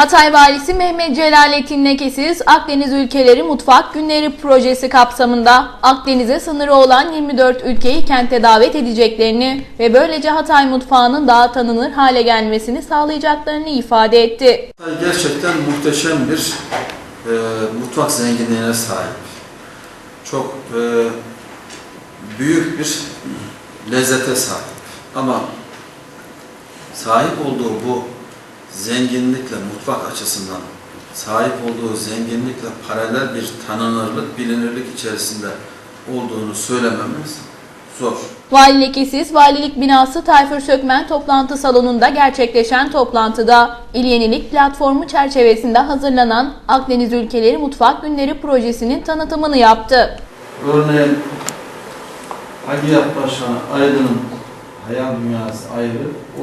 Hatay Valisi Mehmet Celalettin Lekesiz, Akdeniz Ülkeleri Mutfak Günleri projesi kapsamında Akdeniz'e sınırı olan 24 ülkeyi kente davet edeceklerini ve böylece Hatay mutfağının daha tanınır hale gelmesini sağlayacaklarını ifade etti. Hatay gerçekten muhteşem bir e, mutfak zenginliğine sahip. Çok e, büyük bir lezzete sahip. Ama sahip olduğu bu zenginlikle mutfak açısından sahip olduğu zenginlikle paralel bir tanınırlık, bilinirlik içerisinde olduğunu söylememiz zor. Vali Lekesiz, Valilik Binası Tayfur Sökmen toplantı salonunda gerçekleşen toplantıda İl Yenilik Platformu çerçevesinde hazırlanan Akdeniz Ülkeleri Mutfak Günleri projesinin tanıtımını yaptı. Örneğin Hagi Yapbaşkanı Aydın'ın hayal dünyası ayrı, o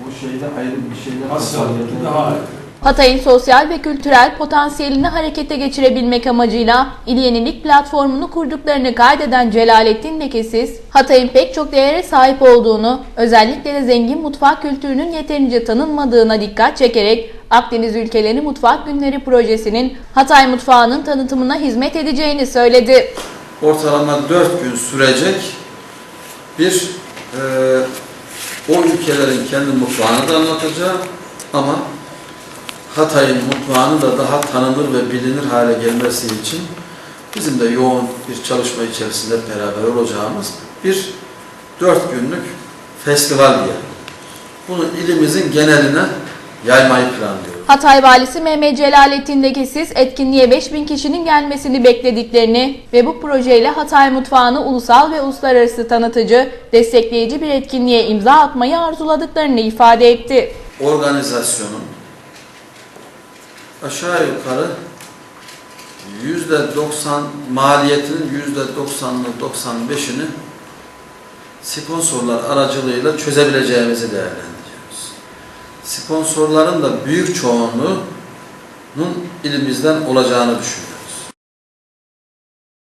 bu şeyde ayrı bir şeyler Hastalıklı daha ayrı. Hatay'ın sosyal ve kültürel potansiyelini harekete geçirebilmek amacıyla İl Yenilik platformunu kurduklarını kaydeden Celalettin Lekesiz, Hatay'ın pek çok değere sahip olduğunu, özellikle de zengin mutfak kültürünün yeterince tanınmadığına dikkat çekerek Akdeniz Ülkeleri Mutfak Günleri projesinin Hatay mutfağının tanıtımına hizmet edeceğini söyledi. ortalama 4 gün sürecek bir e, o ülkelerin kendi mutfağını da anlatacağı ama Hatay'ın mutfağını da daha tanınır ve bilinir hale gelmesi için bizim de yoğun bir çalışma içerisinde beraber olacağımız bir 4 günlük festival diye. Bunu ilimizin geneline yaymayı planlıyoruz. Hatay Valisi Mehmet Celalettin Lekesiz etkinliğe 5000 kişinin gelmesini beklediklerini ve bu projeyle Hatay mutfağını ulusal ve uluslararası tanıtıcı, destekleyici bir etkinliğe imza atmayı arzuladıklarını ifade etti. organizasyonun aşağı yukarı yüzde 90 maliyetinin yüzde 90'ını 95'ini sponsorlar aracılığıyla çözebileceğimizi değerlendiriyoruz. Sponsorların da büyük çoğunluğunun ilimizden olacağını düşünüyoruz.